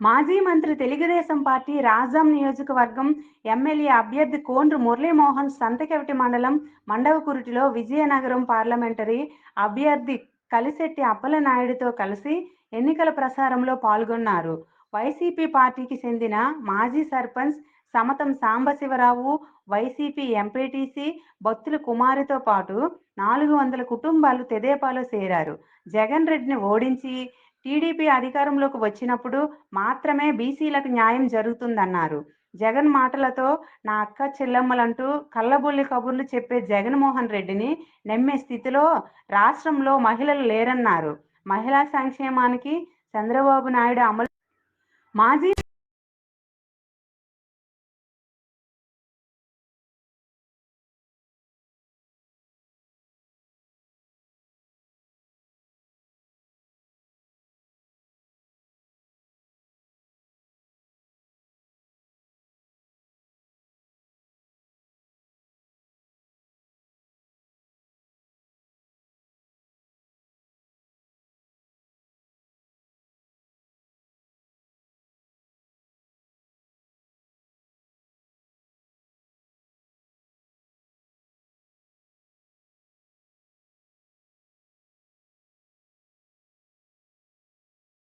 మాజీ మంత్రి తెలుగుదేశం పార్టీ రాజాం నియోజకవర్గం ఎమ్మెల్యే అభ్యర్థి కోండ్రు మురళీమోహన్ సంతకెవటి మండలం మండవకురుటిలో విజయనగరం పార్లమెంటరీ అభ్యర్థి కలిశెట్టి అప్పలనాయుడితో కలిసి ఎన్నికల ప్రసారంలో పాల్గొన్నారు. వైసీపీ పార్టీకి చెందిన మాజీ సర్పంచ్ సమతం సాంబశివరావు వైసీపీ ఎంపీటీసీ బత్తుల కుమారితో పాటు నాలుగు వందల కుటుంబాలు తెదేపాలో చేరారు. జగన్ రెడ్డిని ఓడించి టీడీపీ అధికారంలోకి వచ్చినప్పుడు మాత్రమే బీసీలకు న్యాయం జరుగుతుందన్నారు. జగన్ మాటలతో నా అక్క చెల్లెమ్మలంటూ కళ్ళబొల్లి కబుర్లు చెప్పే జగన్మోహన్ రెడ్డిని నమ్మే స్థితిలో రాష్ట్రంలో మహిళలు లేరన్నారు. మహిళా సంక్షేమానికి చంద్రబాబు నాయుడు అమలు మాజీ